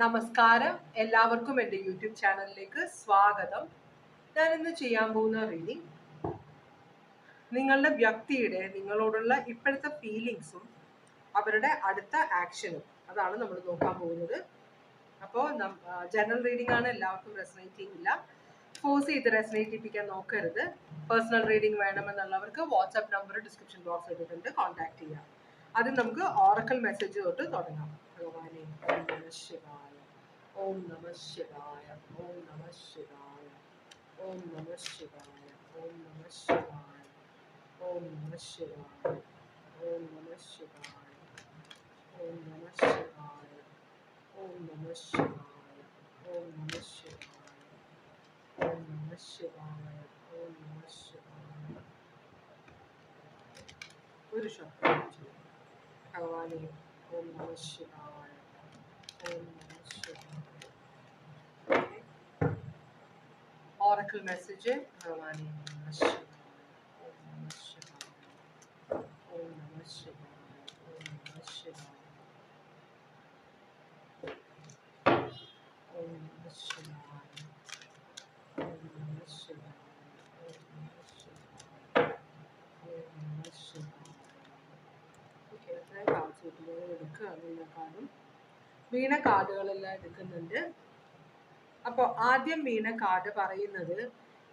നമസ്കാരം. എല്ലാവർക്കും എന്റെ യൂട്യൂബ് ചാനലിലേക്ക് സ്വാഗതം. ഞാൻ ഇന്ന് ചെയ്യാൻ പോകുന്ന റീഡിങ് നിങ്ങളുടെ വ്യക്തിയുടെ നിങ്ങളോടുള്ള ഇപ്പോഴത്തെ ഫീലിങ്സും അവരുടെ അടുത്ത ആക്ഷനും അതാണ് നമ്മൾ നോക്കാൻ പോകുന്നത്. അപ്പോൾ ജനറൽ റീഡിംഗ് ആണ് എല്ലാവർക്കും റെസനേറ്റ് ചെയ്യില്ല. ഫോഴ്സ് ചെയ്ത് റെസനേറ്റ് ചെയ്യിപ്പിക്കാൻ നോക്കരുത്. പേഴ്സണൽ റീഡിംഗ് വേണമെന്നുള്ളവർക്ക് വാട്സാപ്പ് നമ്പർ ഡിസ്ക്രിപ്ഷൻ ബോക്സ് ഇട്ടിട്ടുണ്ട്. കോൺടാക്ട് ചെയ്യാം. ആദ്യം നമുക്ക് ഓറക്കൽ മെസ്സേജ് തൊട്ട് തുടങ്ങാം. ഭഗവാനെ ഓം നമ ശിവായ ഓം നമ ശിവായ ഓം നമ ശിവായ ഓം നമ ശിവായ ഓം നമ ശിവായ ഓം നമ ശിവായ ഓം നമ ശിവായ ഓം നമ ശിവായ ഓം നമ ശിവായ ഓം നമ ശിവായ ഓം നമ ശിവായ ഒരു ശബ്ദം ചെയ്യും ഭഗവാനെ ഓം ओम नमः शिवाय ओम नमः शिवाय ऑरेकल मैसेज है भगवान नमः शिवाय വീണ കാർഡുകളെല്ലാം എടുക്കുന്നുണ്ട്. അപ്പോൾ ആദ്യം വീണ കാർഡ് പറയുന്നത്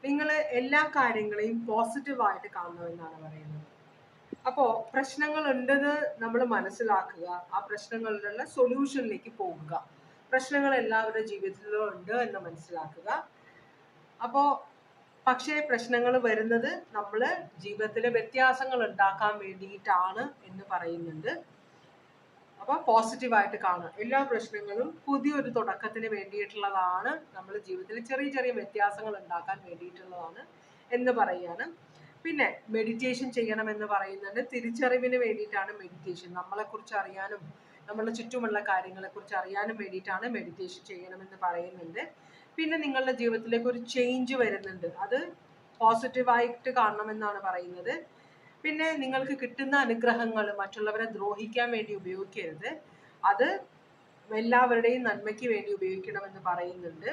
നിങ്ങൾ എല്ലാ കാര്യങ്ങളെയും പോസിറ്റീവായിട്ട് കാണണമെന്നാണ് പറയുന്നത്. അപ്പോൾ പ്രശ്നങ്ങൾ ഉണ്ടെന്ന് നമ്മൾ മനസ്സിലാക്കുക. ആ പ്രശ്നങ്ങളിലുള്ള സൊല്യൂഷനിലേക്ക് പോകുക. പ്രശ്നങ്ങൾ എല്ലാവരുടെ ജീവിതത്തിലും ഉണ്ട് എന്ന് മനസ്സിലാക്കുക. അപ്പോൾ പക്ഷേ പ്രശ്നങ്ങൾ വരുന്നത് നമ്മൾ ജീവിതത്തിലെ വ്യത്യാസങ്ങൾ ഉണ്ടാക്കാൻ വേണ്ടിയിട്ടാണ് എന്ന് പറയുന്നുണ്ട്. അപ്പോൾ പോസിറ്റീവായിട്ട് കാണുക. എല്ലാ പ്രശ്നങ്ങളും പുതിയൊരു തുടക്കത്തിന് വേണ്ടിയിട്ടുള്ളതാണ്. നമ്മൾ ജീവിതത്തിൽ ചെറിയ ചെറിയ വ്യത്യാസങ്ങൾ ഉണ്ടാക്കാൻ വേണ്ടിയിട്ടുള്ളതാണ് എന്ന് പറയുകയാണ്. പിന്നെ മെഡിറ്റേഷൻ ചെയ്യണം എന്ന് പറയുന്നുണ്ട്. തിരിച്ചറിവിന് വേണ്ടിയിട്ടാണ് മെഡിറ്റേഷൻ നമ്മളെക്കുറിച്ച് അറിയാനും നമ്മുടെ ചുറ്റുമുള്ള കാര്യങ്ങളെക്കുറിച്ച് അറിയാനും വേണ്ടിയിട്ടാണ് മെഡിറ്റേഷൻ ചെയ്യണമെന്ന് പറയുന്നുണ്ട്. പിന്നെ നിങ്ങളുടെ ജീവിതത്തിലേക്ക് ഒരു ചേഞ്ച് വരുന്നുണ്ട്. അത് പോസിറ്റീവായിട്ട് കാണണമെന്നാണ് പറയുന്നത്. പിന്നെ നിങ്ങൾക്ക് കിട്ടുന്ന അനുഗ്രഹങ്ങൾ മറ്റുള്ളവരെ ദ്രോഹിക്കാൻ വേണ്ടി ഉപയോഗിക്കരുത്. അത് എല്ലാവരുടെയും നന്മയ്ക്ക് വേണ്ടി ഉപയോഗിക്കണമെന്ന് പറയുന്നുണ്ട്.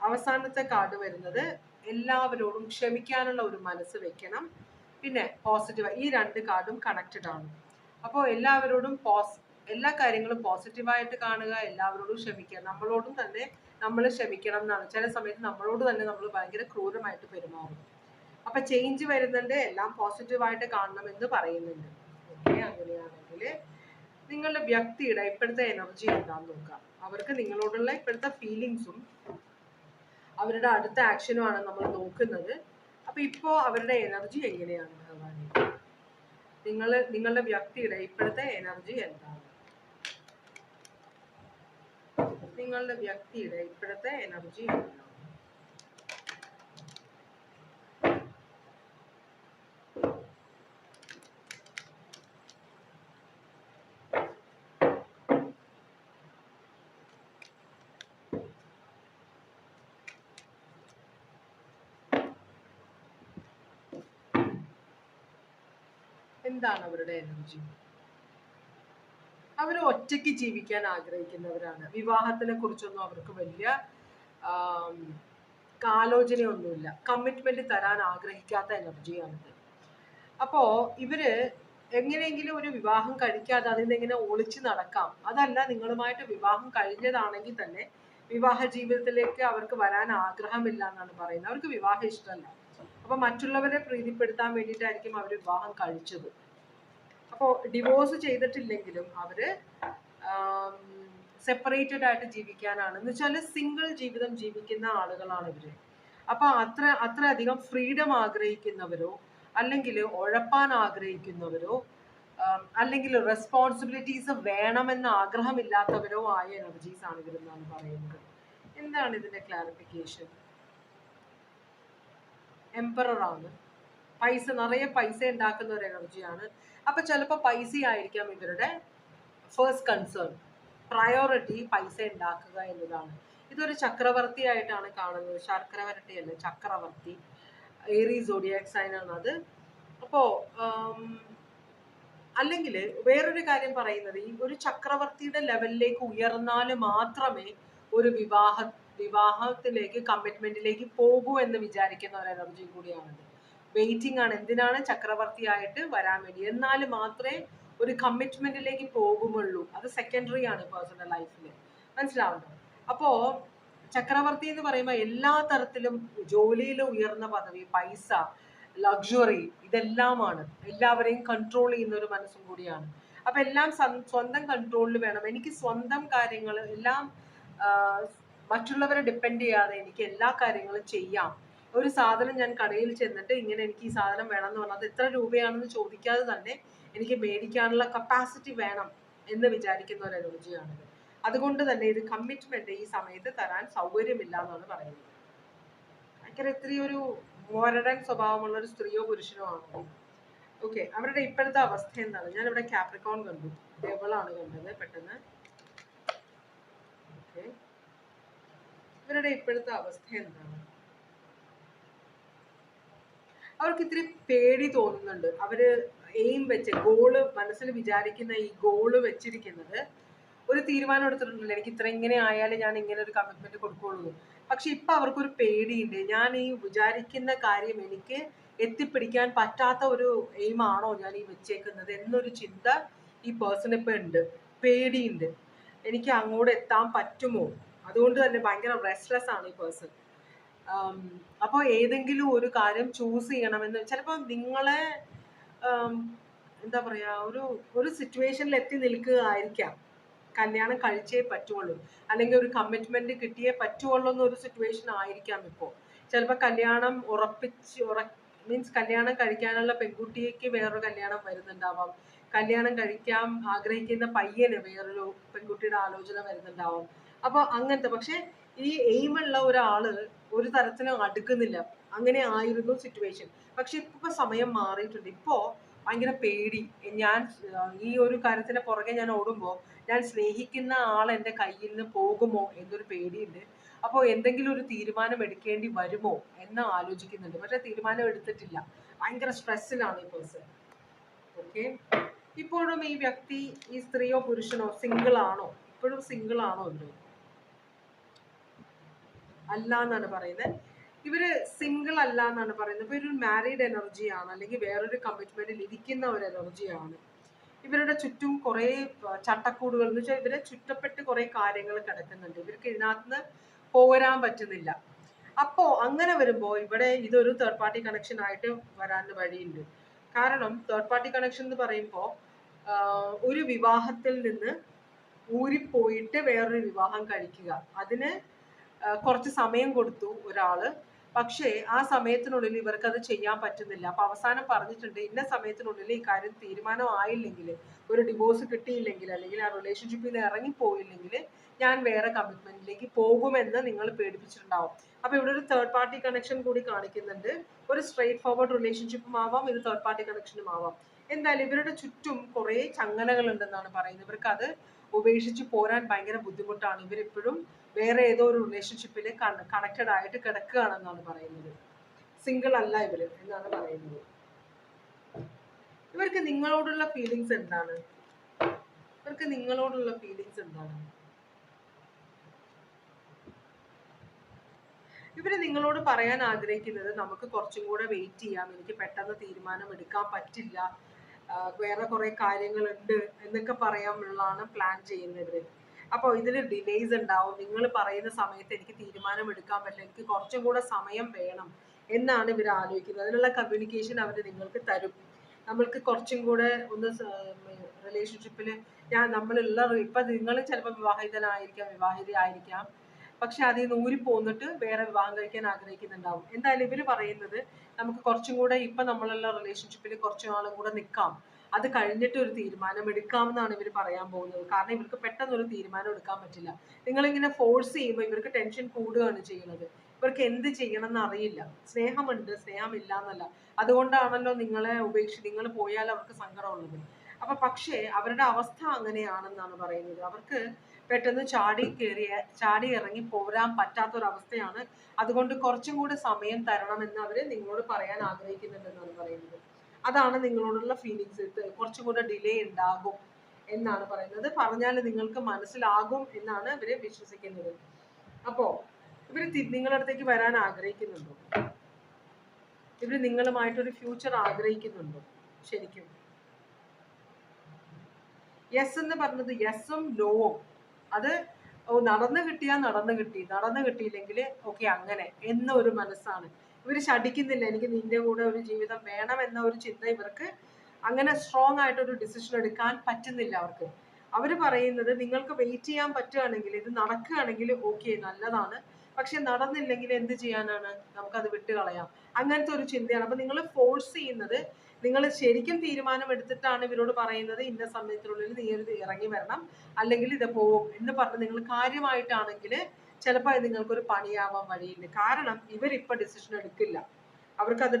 അവസാനത്തെ കാർഡ് വരുന്നത് എല്ലാവരോടും ക്ഷമിക്കാനുള്ള ഒരു മനസ്സ് വെക്കണം. പിന്നെ പോസിറ്റീവ് ഈ രണ്ട് കാർഡും കണക്റ്റഡ് ആണ്. അപ്പോൾ എല്ലാവരോടും പോസ് എല്ലാ കാര്യങ്ങളും പോസിറ്റീവായിട്ട് കാണുക എല്ലാവരോടും ക്ഷമിക്കുക. നമ്മളോടും തന്നെ നമ്മൾ ക്ഷമിക്കണം എന്നാണ്. ചില സമയത്ത് നമ്മളോട് തന്നെ നമ്മൾ ഭയങ്കര ക്രൂരമായിട്ട് പെരുമാറും. അപ്പൊ ചേഞ്ച് വരുന്നുണ്ട് എല്ലാം പോസിറ്റീവായിട്ട് കാണണമെന്ന് പറയുന്നുണ്ട്. ഓക്കെ അങ്ങനെയാണെങ്കിൽ നിങ്ങളുടെ വ്യക്തിയുടെ ഇപ്പോഴത്തെ എനർജി എന്താന്ന് നോക്കാം. അവർക്ക് നിങ്ങളോടുള്ള ഇപ്പോഴത്തെ ഫീലിങ്സും അവരുടെ അടുത്ത ആക്ഷനുമാണ് നമ്മൾ നോക്കുന്നത്. അപ്പൊ ഇപ്പോ അവരുടെ എനർജി എങ്ങനെയാണ് ഭഗവാനെ? നിങ്ങൾ നിങ്ങളുടെ വ്യക്തിയുടെ ഇപ്പോഴത്തെ എനർജി എന്താണ്? നിങ്ങളുടെ വ്യക്തിയുടെ ഇപ്പോഴത്തെ എനർജി എന്താണ് എന്താണ് അവരുടെ എനർജി അവർ ഒറ്റയ്ക്ക് ജീവിക്കാൻ ആഗ്രഹിക്കുന്നവരാണ്. വിവാഹത്തിനെ കുറിച്ചൊന്നും അവർക്ക് വലിയ ആലോചനയൊന്നുമില്ല കമ്മിറ്റ്മെന്റ് തരാൻ ആഗ്രഹിക്കാത്ത എനർജിയാണിത് അപ്പോ ഇവർ എങ്ങനെയെങ്കിലും ഒരു വിവാഹം കഴിക്കാതെ അതിൽ എങ്ങനെ ഒളിച്ചു നടക്കാം. അതല്ല നിങ്ങളുമായിട്ട് വിവാഹം കഴിഞ്ഞതാണെങ്കിൽ തന്നെ വിവാഹ ജീവിതത്തിലേക്ക് അവർക്ക് വരാൻ ആഗ്രഹമില്ല എന്നാണ് പറയുന്നത്. അവർക്ക് വിവാഹം ഇഷ്ടമല്ല. അപ്പൊ മറ്റുള്ളവരെ പ്രീതിപ്പെടുത്താൻ വേണ്ടിയിട്ടായിരിക്കും അവർ വിവാഹം കഴിച്ചത്. അപ്പോൾ ഡിവോഴ്സ് ചെയ്തിട്ടില്ലെങ്കിലും അവർ സെപ്പറേറ്റഡ് ആയിട്ട് ജീവിക്കാനാണ്. എന്ന് വെച്ചാൽ സിംഗിൾ ജീവിതം ജീവിക്കുന്ന ആളുകളാണ് ഇവർ. അപ്പൊ അത്ര അത്ര അധികം ഫ്രീഡം ആഗ്രഹിക്കുന്നവരോ അല്ലെങ്കിൽ ഉഴപ്പാൻ ആഗ്രഹിക്കുന്നവരോ അല്ലെങ്കിൽ റെസ്പോൺസിബിലിറ്റീസ് വേണമെന്ന് ആഗ്രഹമില്ലാത്തവരോ ആയ എനർജീസ് ആണ് ഇവരെന്നാണ് പറയുന്നത്. എന്താണ് ഇതിന്റെ ക്ലാരിഫിക്കേഷൻ എംപറർ ആണ്. പൈസ നിറയെ പൈസ ഉണ്ടാക്കുന്ന ഒരു എനർജിയാണ് അപ്പൊ ചിലപ്പോൾ പൈസ ആയിരിക്കാം ഇവരുടെ ഫേസ്റ്റ് കൺസേൺ പ്രയോറിറ്റി പൈസ ഉണ്ടാക്കുക എന്നതാണ്. ഇതൊരു ചക്രവർത്തി ആയിട്ടാണ് കാണുന്നത്. ശർക്കര അല്ല? ചക്രവർത്തി. ഏറി സോഡിയാക് സൈൻ അത്. അപ്പോ അല്ലെങ്കിൽ വേറൊരു കാര്യം പറയുന്നത് ഈ ഒരു ചക്രവർത്തിയുടെ ലെവലിലേക്ക് ഉയർന്നാൽ മാത്രമേ ഒരു വിവാഹ വിവാഹത്തിലേക്ക് കമ്മിറ്റ്മെന്റിലേക്ക് പോകൂ എന്ന് വിചാരിക്കുന്ന ഒരു എനർജി കൂടിയാണിത്. വെയിറ്റിംഗ് ആണ്. എന്തിനാണ് ചക്രവർത്തിയായിട്ട് വരാൻ വേണ്ടി? എന്നാൽ മാത്രമേ ഒരു കമ്മിറ്റ്മെന്റിലേക്ക് പോകുമുള്ളൂ. അത് സെക്കൻഡറി ആണ് പേഴ്സണൽ ലൈഫിൽ മനസ്സിലാവുന്നു അപ്പോ ചക്രവർത്തി എന്ന് പറയുമ്പോൾ എല്ലാ തരത്തിലും ജോലിയിൽ ഉയർന്ന പദവി പൈസ ലക്ഷറി ഇതെല്ലാമാണ്. എല്ലാവരെയും കൺട്രോൾ ചെയ്യുന്ന ഒരു മനസ്സും കൂടിയാണ്. അപ്പൊ എല്ലാം സ്വന്തം കൺട്രോളിൽ വേണം. എനിക്ക് സ്വന്തം കാര്യങ്ങൾ എല്ലാം മറ്റുള്ളവരെ ഡിപ്പെൻഡ് ചെയ്യാതെ എനിക്ക് എല്ലാ കാര്യങ്ങളും ചെയ്യാം. ഒരു സാധനം ഞാൻ കടയിൽ ചെന്നിട്ട് ഇങ്ങനെ എനിക്ക് ഈ സാധനം വേണം എന്ന് പറഞ്ഞാൽ എത്ര രൂപയാണെന്ന് ചോദിക്കാതെ തന്നെ എനിക്ക് മേടിക്കാനുള്ള കപ്പാസിറ്റി വേണം എന്ന് വിചാരിക്കുന്ന ഒരു എനർജിയാണിത് അതുകൊണ്ട് തന്നെ ഇത് കമ്മിറ്റ്മെന്റ് ഈ സമയത്ത് തരാൻ സൗകര്യമില്ല എന്നാണ് പറയുന്നത്. ഭയങ്കര ഇത്രയും ഒരു മോരടൻ സ്വഭാവമുള്ള ഒരു സ്ത്രീയോ പുരുഷനോ ആണ് ഓക്കെ അവരുടെ ഇപ്പോഴത്തെ അവസ്ഥ എന്താണ്? ഞാൻ ഇവിടെ കാപ്രിക്കോൺ കണ്ടു ഡെവളാണ് കണ്ടത് പെട്ടെന്ന്. ഓക്കെ ഇവരുടെ ഇപ്പോഴത്തെ അവസ്ഥ എന്താണ്? അവർക്ക് ഇത്തിരി പേടി തോന്നുന്നുണ്ട്. അവർ എയിം വെച്ച് ഗോൾ മനസ്സിൽ വിചാരിക്കുന്ന ഈ ഗോൾ വെച്ചിരിക്കുന്നത് ഒരു തീരുമാനം എടുത്തിട്ടുണ്ടല്ലോ എനിക്ക് ഇത്ര ഇങ്ങനെ ആയാലും ഞാൻ ഇങ്ങനെ ഒരു കമ്മിറ്റ്മെന്റ് കൊടുക്കുള്ളൂ. പക്ഷെ ഇപ്പൊ അവർക്കൊരു പേടിയുണ്ട്. ഞാൻ ഈ വിചാരിക്കുന്ന കാര്യം എനിക്ക് എത്തിപ്പിടിക്കാൻ പറ്റാത്ത ഒരു എയിം ആണോ ഞാൻ ഈ വെച്ചേക്കുന്നത് എന്നൊരു ചിന്ത ഈ പേഴ്സൺ ഇപ്പൊ ഉണ്ട്. പേടിയുണ്ട്. എനിക്ക് അങ്ങോട്ട് എത്താൻ പറ്റുമോ? അതുകൊണ്ട് തന്നെ ഭയങ്കര റെസ്റ്റ്ലെസ് ആണ് ഈ പേഴ്സൺ അപ്പോൾ ഏതെങ്കിലും ഒരു കാര്യം ചൂസ് ചെയ്യണമെന്ന് ചിലപ്പോൾ നിങ്ങളെ എന്താ പറയാ ഒരു ഒരു സിറ്റുവേഷനിൽ എത്തി നിൽക്കുക ആയിരിക്കാം കല്യാണം കഴിച്ചേ പറ്റുള്ളൂ. അല്ലെങ്കിൽ ഒരു കമ്മിറ്റ്മെന്റ് കിട്ടിയേ പറ്റുള്ളൂ എന്നൊരു സിറ്റുവേഷൻ ആയിരിക്കാം ഇപ്പോൾ ചിലപ്പോൾ കല്യാണം ഉറപ്പിച്ച് ഉറ മീൻസ് കല്യാണം കഴിക്കാനുള്ള പെൺകുട്ടിക്ക് വേറൊരു കല്യാണം വരുന്നുണ്ടാവാം. കല്യാണം കഴിക്കാൻ ആഗ്രഹിക്കുന്ന പയ്യന് വേറൊരു പെൺകുട്ടിയുടെ ആലോചന വരുന്നുണ്ടാവാം. അപ്പോൾ അങ്ങനത്തെ പക്ഷെ ഈ എയിമുള്ള ഒരാൾ ഒരു തരത്തിലും അടുക്കുന്നില്ല. അങ്ങനെ ആയിരുന്നു സിറ്റുവേഷൻ പക്ഷെ ഇപ്പൊ സമയം മാറിയിട്ടുണ്ട്. ഇപ്പോ ഭയങ്കര പേടി. ഞാൻ ഈ ഒരു കാര്യത്തിന്റെ പുറകെ ഞാൻ ഓടുമ്പോൾ ഞാൻ സ്നേഹിക്കുന്ന ആൾ എന്റെ കയ്യിൽ നിന്ന് പോകുമോ എന്നൊരു പേടിയുണ്ട്. അപ്പോൾ എന്തെങ്കിലും ഒരു തീരുമാനം എടുക്കേണ്ടി വരുമോ എന്ന് ആലോചിക്കുന്നുണ്ട്. പക്ഷെ തീരുമാനം എടുത്തിട്ടില്ല. ഭയങ്കര സ്ട്രെസ്സിലാണ് ഈ പേഴ്സൺ ഓക്കെ ഇപ്പോഴും ഈ വ്യക്തി ഈ സ്ത്രീയോ പുരുഷനോ സിംഗിൾ ആണോ? ഇപ്പോഴും സിംഗിൾ ആണോ ഇവർ അല്ല എന്നാണ് പറയുന്നത് ഇവർ സിംഗിൾ അല്ല എന്നാണ് പറയുന്നത്. ഇപ്പൊ ഒരു മാരീഡ് എനർജിയാണ് അല്ലെങ്കിൽ വേറൊരു കമ്മിറ്റ്മെന്റിൽ ഇരിക്കുന്ന ഒരു എനർജിയാണ്. ഇവരുടെ ചുറ്റും കുറെ ചട്ടക്കൂടുകൾ എന്ന് വെച്ചാൽ ഇവരെ ചുറ്റപ്പെട്ട് കുറെ കാര്യങ്ങൾ കിടക്കുന്നുണ്ട്. ഇവർക്ക് ഇതിനകത്ത് നിന്ന് പോരാൻ പറ്റുന്നില്ല. അപ്പോ അങ്ങനെ വരുമ്പോൾ ഇവിടെ ഇതൊരു തേർഡ് പാർട്ടി കണക്ഷൻ ആയിട്ട് വരാൻ വഴിയുണ്ട്. കാരണം തേർഡ് പാർട്ടി കണക്ഷൻ എന്ന് പറയുമ്പോൾ ഒരു വിവാഹത്തിൽ നിന്ന് ഊരിപ്പോയിട്ട് വേറൊരു വിവാഹം കഴിക്കുക. അതിന് കുറച്ച് സമയം കൊടുത്തു ഒരാൾ. പക്ഷേ ആ സമയത്തിനുള്ളിൽ ഇവർക്ക് അത് ചെയ്യാൻ പറ്റുന്നില്ല. അപ്പൊ അവസാനം പറഞ്ഞിട്ടുണ്ട് ഇന്ന സമയത്തിനുള്ളിൽ ഈ കാര്യം തീരുമാനം ആയില്ലെങ്കിൽ ഒരു ഡിവോഴ്സ് കിട്ടിയില്ലെങ്കിൽ അല്ലെങ്കിൽ ആ റിലേഷൻഷിപ്പിൽ നിന്ന് ഇറങ്ങിപ്പോയില്ലെങ്കിൽ ഞാൻ വേറെ കമ്മിറ്റ്മെന്റിലേക്ക് പോകുമെന്ന് നിങ്ങൾ പേടിപ്പിച്ചിട്ടുണ്ടാവും. അപ്പൊ ഇവിടെ ഒരു തേർഡ് പാർട്ടി കണക്ഷൻ കൂടി കാണിക്കുന്നുണ്ട്. ഒരു സ്ട്രേറ്റ് ഫോർവേഡ് റിലേഷൻഷിപ്പും ആവാം ഇത് തേർഡ് പാർട്ടി കണക്ഷനും ആവാം. എന്തായാലും ഇവരുടെ ചുറ്റും കുറെ ചങ്ങലകൾ ഉണ്ടെന്നാണ് പറയുന്നത്. ഇവർക്ക് അത് ഉപേക്ഷിച്ച് പോരാൻ ഭയങ്കര ബുദ്ധിമുട്ടാണ്. ഇവരിപ്പോഴും വേറെ ഏതോ ഒരു റിലേഷൻഷിപ്പിൽ കണക്റ്റഡ് ആയിട്ട് കിടക്കുകയാണെന്നാണ് പറയുന്നത്. സിംഗിൾ അല്ല ഇവർ എന്നാണ് പറയുന്നത്. ഇവർക്ക് നിങ്ങളോടുള്ള ഫീലിങ്സ് എന്താണ്? ഇവർക്ക് നിങ്ങളോടുള്ള ഫീലിങ്സ് എന്താണ്? ഇവർ നിങ്ങളോട് പറയാൻ ആഗ്രഹിക്കുന്നത് നമുക്ക് കുറച്ചും കൂടെ വെയിറ്റ് ചെയ്യാം. എനിക്ക് പെട്ടെന്ന് തീരുമാനം എടുക്കാൻ പറ്റില്ല. വേറെ കുറെ കാര്യങ്ങളുണ്ട് എന്നൊക്കെ പറയാനുള്ളതാണ് പ്ലാൻ ചെയ്യുന്നത്. അപ്പോൾ ഇതിൽ ഡിലേസ് ഉണ്ടാവും. നിങ്ങൾ പറയുന്ന സമയത്ത് എനിക്ക് തീരുമാനം എടുക്കാൻ പറ്റില്ല എനിക്ക് കുറച്ചും കൂടെ സമയം വേണം എന്നാണ് ഇവർ ആലോചിക്കുന്നത്. അതിനുള്ള കമ്മ്യൂണിക്കേഷൻ അവർ നിങ്ങൾക്ക് തരും. നമ്മൾക്ക് കുറച്ചും കൂടെ ഒന്ന് റിലേഷൻഷിപ്പിൽ ഞാൻ നമ്മളുള്ള ഇപ്പം നിങ്ങൾ ചിലപ്പോൾ വിവാഹിതനായിരിക്കാം വിവാഹിതയായിരിക്കാം. പക്ഷെ അതിൽ നിന്ന് ഊരി പോന്നിട്ട് വേറെ വിവാഹം കഴിക്കാൻ ആഗ്രഹിക്കുന്നുണ്ടാവും. എന്തായാലും ഇവർ പറയുന്നത് നമുക്ക് കുറച്ചും കൂടെ ഇപ്പം നമ്മളുള്ള റിലേഷൻഷിപ്പിൽ കുറച്ചു നാളും കൂടെ നിൽക്കാം അത് കഴിഞ്ഞിട്ട് ഒരു തീരുമാനം എടുക്കാമെന്നാണ് ഇവർ പറയാൻ പോകുന്നത്. കാരണം ഇവർക്ക് പെട്ടെന്ന് ഒരു തീരുമാനം എടുക്കാൻ പറ്റില്ല. നിങ്ങളിങ്ങനെ ഫോഴ്സ് ചെയ്യുമ്പോൾ ഇവർക്ക് ടെൻഷൻ കൂടുകയാണ് ചെയ്യുന്നത്. ഇവർക്ക് എന്ത് ചെയ്യണം എന്ന് അറിയില്ല. സ്നേഹമുണ്ട് സ്നേഹമില്ല എന്നല്ല അതുകൊണ്ടാണല്ലോ നിങ്ങളെ ഉപേക്ഷിച്ച് നിങ്ങൾ പോയാൽ അവർക്ക് സങ്കടമുള്ളത്. അപ്പൊ പക്ഷേ അവരുടെ അവസ്ഥ അങ്ങനെയാണെന്നാണ് പറയുന്നത്. അവർക്ക് പെട്ടെന്ന് ചാടി കയറിയ ചാടി ഇറങ്ങി പോരാൻ പറ്റാത്തൊരവസ്ഥയാണ്. അതുകൊണ്ട് കുറച്ചും കൂടെ സമയം തരണമെന്ന് അവർ നിങ്ങളോട് പറയാൻ ആഗ്രഹിക്കുന്നുണ്ടെന്നാണ് പറയുന്നത്. അതാണ് നിങ്ങളോടുള്ള ഫീലിങ്സ് കുറച്ചും കൂടെ ഡിലേ ഉണ്ടാകും എന്നാണ് പറയുന്നത്. പറഞ്ഞാൽ നിങ്ങൾക്ക് മനസ്സിലാകും എന്നാണ് ഇവർ വിശ്വസിക്കുന്നത്. അപ്പോ ഇവർ നിങ്ങളുടെ അടുത്തേക്ക് വരാൻ ആഗ്രഹിക്കുന്നുണ്ടോ? ഇവർ നിങ്ങളുമായിട്ടൊരു ഫ്യൂച്ചർ ആഗ്രഹിക്കുന്നുണ്ടോ? ശരിക്കും. യെസ് എന്ന് പറഞ്ഞത് യെസും നോവും അത് ഓ നടന്നു കിട്ടിയാ നടന്നു കിട്ടി. നടന്നു കിട്ടിയില്ലെങ്കിൽ ഓക്കെ അങ്ങനെ എന്നൊരു മനസ്സാണ്. ഇവർ ശടിക്കുന്നില്ല എനിക്ക് നിന്റെ കൂടെ ഒരു ജീവിതം വേണം എന്ന ഒരു ചിന്ത ഇവർക്ക് അങ്ങനെ സ്ട്രോങ് ആയിട്ട് ഒരു ഡിസിഷൻ എടുക്കാൻ പറ്റുന്നില്ല അവർക്ക്. അവർ പറയുന്നത് നിങ്ങൾക്ക് വെയിറ്റ് ചെയ്യാൻ പറ്റുകയാണെങ്കിൽ ഇത് നടക്കുകയാണെങ്കിൽ ഓക്കെ നല്ലതാണ്. പക്ഷെ നടന്നില്ലെങ്കിൽ എന്ത് ചെയ്യാനാണ്? നമുക്കത് വിട്ടുകളയാം അങ്ങനത്തെ ഒരു ചിന്തയാണ്. അപ്പൊ നിങ്ങൾ ഫോഴ്സ് ചെയ്യുന്നത് നിങ്ങൾ ശരിക്കും തീരുമാനം എടുത്തിട്ടാണ് ഇവരോട് പറയുന്നത്. ഇന്ന സമയത്തിനുള്ളിൽ നീ ഇത് ഇറങ്ങി വരണം. അല്ലെങ്കിൽ ഇത് പോവും എന്ന് പറഞ്ഞ് നിങ്ങൾ കാര്യമായിട്ടാണെങ്കിൽ ചിലപ്പോൾ അത് നിങ്ങൾക്കൊരു പണിയാവാൻ വഴിയില്ല. കാരണം ഇവരിപ്പോൾ ഡിസിഷൻ എടുക്കില്ല. അവർക്ക് അത്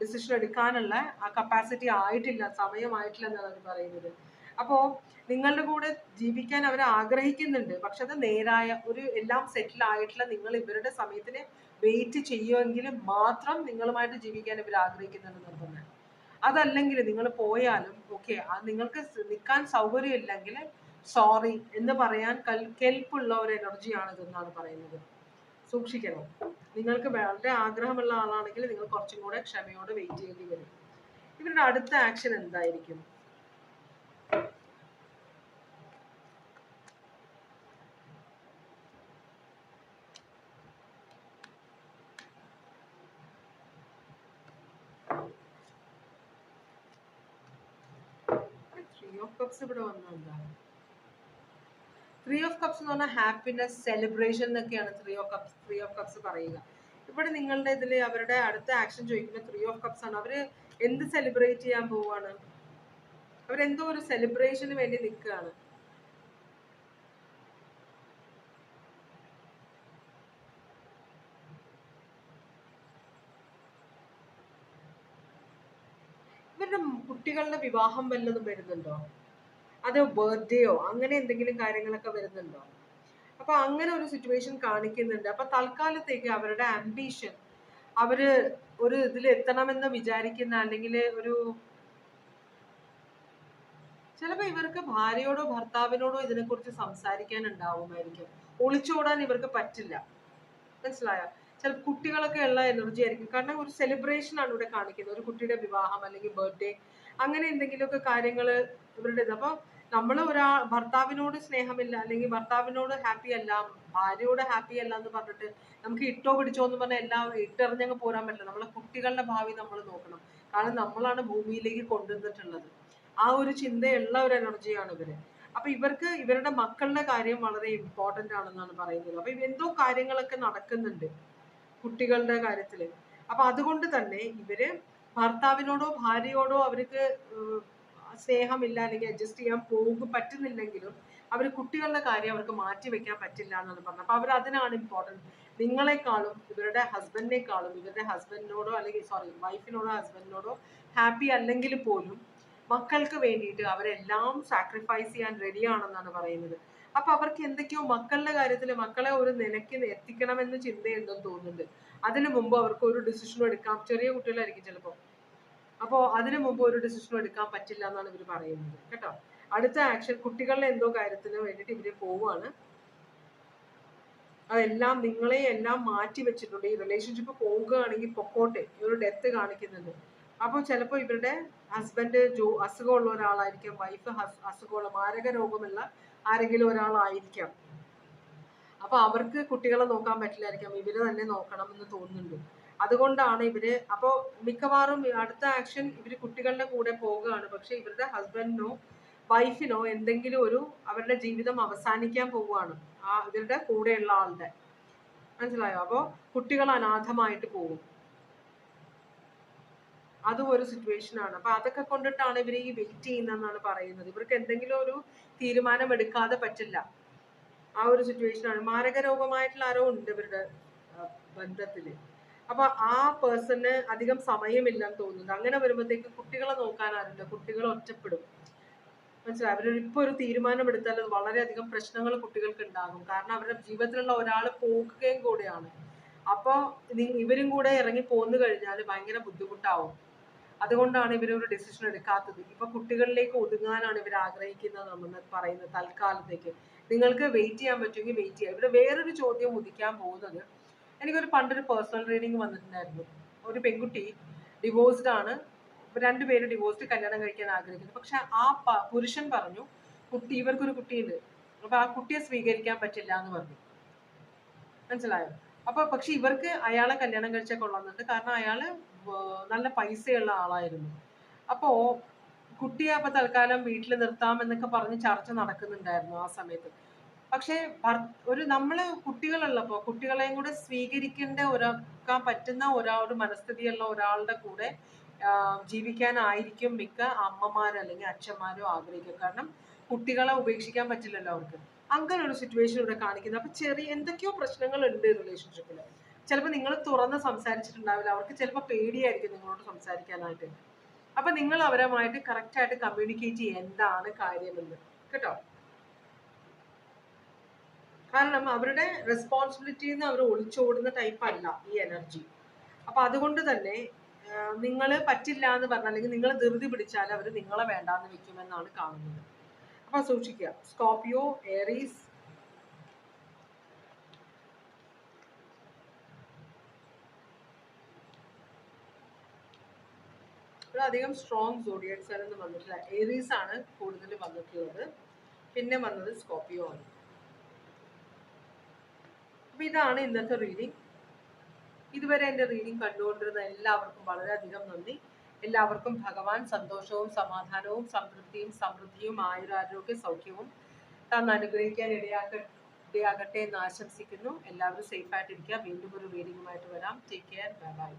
ഡിസിഷൻ എടുക്കാനുള്ള ആ കപ്പാസിറ്റി ആയിട്ടില്ല സമയമായിട്ടില്ല എന്നാണ് അവർ പറയുന്നത്. അപ്പോൾ നിങ്ങളുടെ കൂടെ ജീവിക്കാൻ അവർ ആഗ്രഹിക്കുന്നുണ്ട്. പക്ഷെ അത് നേരായ ഒരു എല്ലാം സെറ്റിൽ ആയിട്ടുള്ള നിങ്ങൾ ഇവരുടെ സമയത്തിന് വെയിറ്റ് ചെയ്യുമെങ്കിൽ മാത്രം നിങ്ങളുമായിട്ട് ജീവിക്കാൻ ഇവർ ആഗ്രഹിക്കുന്നുണ്ട് നിർബന്ധം അതല്ലെങ്കിൽ നിങ്ങൾ പോയാലും ഓക്കെ നിങ്ങൾക്ക് നിൽക്കാൻ സൗകര്യമില്ലെങ്കിൽ സോറി എന്ന് പറയാൻ കൽ കെൽപ്പുള്ള ഒരു എനർജിയാണ് ഇതെന്നാണ് പറയുന്നത്. സൂക്ഷിക്കണം. നിങ്ങൾക്ക് വളരെ ആഗ്രഹമുള്ള ആളാണെങ്കിൽ നിങ്ങൾ കുറച്ചും കൂടെ ക്ഷമയോടെ വെയിറ്റ് ചെയ്യേണ്ടി വരും. ഇവരുടെ അടുത്ത ആക്ഷൻ എന്തായിരിക്കും? ത്രീ ഓഫ് കപ്സ് ഇവിടെ വന്നെന്താ ത്രീ ഓഫ് കപ്സ് എന്ന് പറഞ്ഞാൽ ഹാപ്പിനെസ് സെലിബ്രേഷൻ എന്നൊക്കെയാണ് three of cups three of cups പറയുക. ഇവിടെ നിങ്ങളുടെ ഇതിൽ അവരുടെ അടുത്ത ആക്ഷൻ ചോദിക്കുന്ന ത്രീ ഓഫ് കപ്സ് ആണ്. അവർ എന്ത് സെലിബ്രേറ്റ് ചെയ്യാൻ പോവാണ്? അവരെന്തോ ഒരു സെലിബ്രേഷന് വേണ്ടി നിൽക്കുകയാണ്. ഇവരുടെ കുട്ടികളുടെ വിവാഹം വല്ലതും വരുന്നുണ്ടോ? അതോ ബർത്ത്ഡേയോ അങ്ങനെ എന്തെങ്കിലും കാര്യങ്ങളൊക്കെ വരുന്നുണ്ടോ? അപ്പൊ അങ്ങനെ ഒരു സിറ്റുവേഷൻ കാണിക്കുന്നുണ്ട്. അപ്പൊ തൽക്കാലത്തേക്ക് അവരുടെ ആംബിഷൻ അവർ ഒരു ഇതിൽ എത്തണമെന്ന് വിചാരിക്കുന്ന അല്ലെങ്കിൽ ഒരു ചിലപ്പോ ഇവർക്ക് ഭാര്യയോടോ ഭർത്താവിനോടോ ഇതിനെക്കുറിച്ച് സംസാരിക്കാൻ ഉണ്ടാവുമായിരിക്കും ഒളിച്ചോടാൻ ഇവർക്ക് പറ്റില്ല. മനസ്സിലായോ? ചില കുട്ടികളൊക്കെ ഉള്ള എനർജി ആയിരിക്കും. കാരണം ഒരു സെലിബ്രേഷൻ ആണ് ഇവിടെ കാണിക്കുന്നത്. ഒരു കുട്ടിയുടെ വിവാഹം അല്ലെങ്കിൽ ബർത്ത്ഡേ അങ്ങനെ എന്തെങ്കിലുമൊക്കെ കാര്യങ്ങൾ ഇവരുടെ ഇത്. അപ്പോൾ നമ്മൾ ഒരാ ഭർത്താവിനോട് സ്നേഹമില്ല അല്ലെങ്കിൽ ഭർത്താവിനോട് ഹാപ്പി അല്ല ഭാര്യയോട് ഹാപ്പി അല്ല എന്ന് പറഞ്ഞിട്ട് നമുക്ക് ഇട്ടോ പിടിച്ചോ എന്ന് പറഞ്ഞാൽ എല്ലാം ഇട്ടെറിഞ്ഞങ്ങ് പോരാൻ പറ്റില്ല. നമ്മളെ കുട്ടികളുടെ ഭാവി നമ്മൾ നോക്കണം. കാരണം നമ്മളാണ് ഭൂമിയിലേക്ക് കൊണ്ടുവന്നിട്ടുള്ളത്. ആ ഒരു ചിന്തയുള്ള ഒരു എനർജിയാണ് ഇവർ. അപ്പൊ ഇവർക്ക് ഇവരുടെ മക്കളുടെ കാര്യം വളരെ ഇമ്പോർട്ടന്റ് ആണെന്നാണ് പറയുന്നത്. അപ്പൊ എന്തോ കാര്യങ്ങളൊക്കെ നടക്കുന്നുണ്ട്. കുട്ടികളുടെ കാര്യത്തിൽ അപ്പൊ അതുകൊണ്ട് തന്നെ ഇവർ ഭർത്താവിനോടോ ഭാര്യയോടോ അവർക്ക് സ്നേഹമില്ല അല്ലെങ്കിൽ അഡ്ജസ്റ്റ് ചെയ്യാൻ പോകും പറ്റുന്നില്ലെങ്കിലും അവർ കുട്ടികളുടെ കാര്യം അവർക്ക് മാറ്റി വെക്കാൻ പറ്റില്ല എന്നാണ് പറഞ്ഞത്. അപ്പൊ അവർ അതിനാണ് ഇമ്പോർട്ടന്റ് നിങ്ങളെക്കാളും ഇവരുടെ ഹസ്ബൻഡിനേക്കാളും ഇവരുടെ ഹസ്ബൻഡിനോടോ അല്ലെങ്കിൽ സോറി വൈഫിനോടോ ഹസ്ബൻഡിനോടോ ഹാപ്പി അല്ലെങ്കിൽ പോലും മക്കൾക്ക് വേണ്ടിയിട്ട് അവരെല്ലാം സാക്രിഫൈസ് ചെയ്യാൻ റെഡിയാണെന്നാണ് പറയുന്നത്. അപ്പൊ അവർക്ക് എന്തൊക്കെയോ മക്കളുടെ കാര്യത്തിൽ മക്കളെ ഒരു നിലയ്ക്ക് എത്തിക്കണമെന്ന് ചിന്തയുണ്ടെന്ന് തോന്നുന്നുണ്ട്. അതിനു മുമ്പ് അവർക്ക് ഒരു ഡിസിഷനും എടുക്കാം. ചെറിയ കുട്ടികളായിരിക്കും ചിലപ്പോൾ അപ്പോൾ അതിനു മുമ്പ് ഒരു ഡിസിഷനും എടുക്കാൻ പറ്റില്ല എന്നാണ് ഇവർ പറയുന്നത്. കേട്ടോ? അടുത്ത ആക്ഷൻ കുട്ടികളുടെ എന്തോ കാര്യത്തിന് വേണ്ടിയിട്ട് ഇവർ പോവുകയാണ് അതെല്ലാം നിങ്ങളെ എല്ലാം മാറ്റി വെച്ചിട്ടുണ്ട്. ഈ റിലേഷൻഷിപ്പ് പോകുകയാണെങ്കിൽ പൊക്കോട്ടെ. ഒരു ഡെത്ത് കാണിക്കുന്നുണ്ട് അപ്പോൾ ചിലപ്പോ ഇവരുടെ ഹസ്ബൻഡ് ജോ അസുഖമുള്ള ഒരാളായിരിക്കും. വൈഫ് അസുഖമുള്ള മാരക രോഗമുള്ള ആരെങ്കിലും ഒരാളായിരിക്കാം. അപ്പൊ അവർക്ക് കുട്ടികളെ നോക്കാൻ പറ്റില്ലായിരിക്കാം. ഇവർ തന്നെ നോക്കണം എന്ന് തോന്നുന്നുണ്ട്. അതുകൊണ്ടാണ് ഇവർ അപ്പോൾ മിക്കവാറും അടുത്ത ആക്ഷൻ ഇവർ കുട്ടികളുടെ കൂടെ പോവുകയാണ്. പക്ഷെ ഇവരുടെ ഹസ്ബൻഡിനോ വൈഫിനോ എന്തെങ്കിലും ഒരു അവരുടെ ജീവിതം അവസാനിക്കാൻ പോവുകയാണ്. ആ ഇവരുടെ കൂടെയുള്ള ആളുടെ. മനസ്സിലായോ? അപ്പോൾ കുട്ടികൾ അനാഥമായിട്ട് പോകും. അതും ഒരു സിറ്റുവേഷൻ ആണ്. അപ്പൊ അതൊക്കെ കൊണ്ടിട്ടാണ് ഇവർ ഈ വെയിറ്റ് ചെയ്യുന്നതെന്നാണ് പറയുന്നത്. ഇവർക്ക് എന്തെങ്കിലും ഒരു തീരുമാനം എടുക്കാതെ പറ്റില്ല. ആ ഒരു സിറ്റുവേഷൻ ആണ്. മാരക രോഗമായിട്ടുള്ള ആരോ ഉണ്ട് ഇവരുടെ ബന്ധത്തിൽ. അപ്പൊ ആ പേഴ്സണ് അധികം സമയമില്ലെന്ന് തോന്നുന്നു. അങ്ങനെ വരുമ്പോഴത്തേക്ക് കുട്ടികളെ നോക്കാൻ ആരുണ്ട്? കുട്ടികൾ ഒറ്റപ്പെടും. മനസ്സിലായി? അവർ ഇപ്പൊ ഒരു തീരുമാനം എടുത്താൽ അത് വളരെയധികം പ്രശ്നങ്ങൾ കുട്ടികൾക്ക് ഉണ്ടാകും. കാരണം അവരുടെ ജീവിതത്തിലുള്ള ഒരാൾ പോകുകയും കൂടെയാണ്. അപ്പൊ നി- ഇവരും കൂടെ ഇറങ്ങി പോന്നു കഴിഞ്ഞാൽ ഭയങ്കര ബുദ്ധിമുട്ടാവും. അതുകൊണ്ടാണ് ഇവർ ഒരു ഡിസിഷൻ എടുക്കാത്തത്. ഇപ്പൊ കുട്ടികളിലേക്ക് ഒതുങ്ങാനാണ് ഇവർ ആഗ്രഹിക്കുന്നത് നമ്മൾ പറയുന്നത് തൽക്കാലത്തേക്ക്. നിങ്ങൾക്ക് വെയിറ്റ് ചെയ്യാൻ പറ്റുമെങ്കിൽ വെയിറ്റ് ചെയ്യാം. ഇവിടെ വേറൊരു ചോദ്യം ഉദിക്കാൻ പോകുന്നത് എനിക്കൊരു പണ്ടൊരു പേഴ്സണൽ റീഡിംഗ് വന്നിട്ടുണ്ടായിരുന്നു. ഒരു പെൺകുട്ടി ഡിവോഴ്സ്ഡ് ആണ്. രണ്ടുപേര് ഡിവോഴ്സ്ഡ് കല്യാണം കഴിക്കാൻ ആഗ്രഹിക്കുന്നു. പക്ഷെ ആ പുരുഷൻ പറഞ്ഞു കുട്ടി ഇവർക്കൊരു കുട്ടിയുണ്ട്. അപ്പൊ ആ കുട്ടിയെ സ്വീകരിക്കാൻ പറ്റില്ല എന്ന് പറഞ്ഞു. മനസ്സിലായോ? അപ്പൊ പക്ഷെ ഇവർക്ക് അയാളെ കല്യാണം കഴിച്ചാൽ കൊള്ളുന്നുണ്ട് കാരണം അയാൾ നല്ല പൈസയുള്ള ആളായിരുന്നു. അപ്പോ കുട്ടിയെ അപ്പൊ തൽക്കാലം വീട്ടിൽ നിർത്താമെന്നൊക്കെ പറഞ്ഞ് ചർച്ച നടക്കുന്നുണ്ടായിരുന്നു ആ സമയത്ത്. പക്ഷേ ഒരു നമ്മൾ കുട്ടികളുള്ളപ്പോ കുട്ടികളെയും കൂടെ സ്വീകരിക്കേണ്ട ഒരാക്കാൻ പറ്റുന്ന ഒരാ ഒരു മനസ്ഥിതിയുള്ള ഒരാളുടെ കൂടെ ജീവിക്കാനായിരിക്കും മിക്ക അമ്മമാരും അല്ലെങ്കിൽ അച്ഛന്മാരോ ആഗ്രഹിക്കുക. കാരണം കുട്ടികളെ ഉപേക്ഷിക്കാൻ പറ്റില്ലല്ലോ അവർക്ക്. അങ്ങനെ ഒരു സിറ്റുവേഷൻ ഇവിടെ കാണിക്കുന്നത് അപ്പൊ ചെറിയ എന്തൊക്കെയോ പ്രശ്നങ്ങൾ ഉണ്ട് റിലേഷൻഷിപ്പിൽ ചിലപ്പോൾ നിങ്ങൾ തുറന്ന് സംസാരിച്ചിട്ടുണ്ടാവില്ല. അവർക്ക് ചിലപ്പോൾ പേടിയായിരിക്കും നിങ്ങളോട് സംസാരിക്കാനായിട്ട്. അപ്പൊ നിങ്ങൾ അവരുമായിട്ട് കറക്റ്റ് ആയിട്ട് കമ്മ്യൂണിക്കേറ്റ് ചെയ്യുക എന്താണ് കാര്യമെന്ന്. കേട്ടോ? കാരണം അവരുടെ റെസ്പോൺസിബിലിറ്റിയിൽ നിന്ന് അവർ ഒളിച്ചോടുന്ന ടൈപ്പ് അല്ല ഈ എനർജി അപ്പൊ അതുകൊണ്ട് തന്നെ നിങ്ങൾ പറ്റില്ല എന്ന് പറഞ്ഞാൽ അല്ലെങ്കിൽ നിങ്ങൾ ധൃതി പിടിച്ചാൽ അവർ നിങ്ങളെ വേണ്ടാന്ന് വെക്കുമെന്നാണ് കാണുന്നത്. അപ്പൊ സൂക്ഷിക്കുക. സ്കോപ്പിയോ എയറീസ് ഇവിടെ അധികം സ്ട്രോങ് സോഡിയൻസ് ആയിരുന്നു വന്നിട്ടില്ല. ഏരീസ് ആണ് കൂടുതൽ വന്നിട്ടുള്ളത്. പിന്നെ വന്നത് സ്കോപ്പിയോ ആണ്. അപ്പൊ ഇതാണ് ഇന്നത്തെ റീഡിംഗ് ഇതുവരെ എന്റെ റീഡിംഗ് കണ്ടുകൊണ്ടിരുന്ന എല്ലാവർക്കും വളരെയധികം നന്ദി. എല്ലാവർക്കും ഭഗവാൻ സന്തോഷവും സമാധാനവും സംതൃപ്തിയും സമൃദ്ധിയും ആയുരാരോഗ്യ സൗഖ്യവും താൻ അനുഗ്രഹിക്കാൻ ഇടയാക്ക ഇടയാകട്ടെ എന്ന് ആശംസിക്കുന്നു. എല്ലാവരും സേഫ് ആയിട്ടിരിക്കുക. വീണ്ടും ഒരു റീഡിങ്ങുമായിട്ട് വരാം. Take care bye bye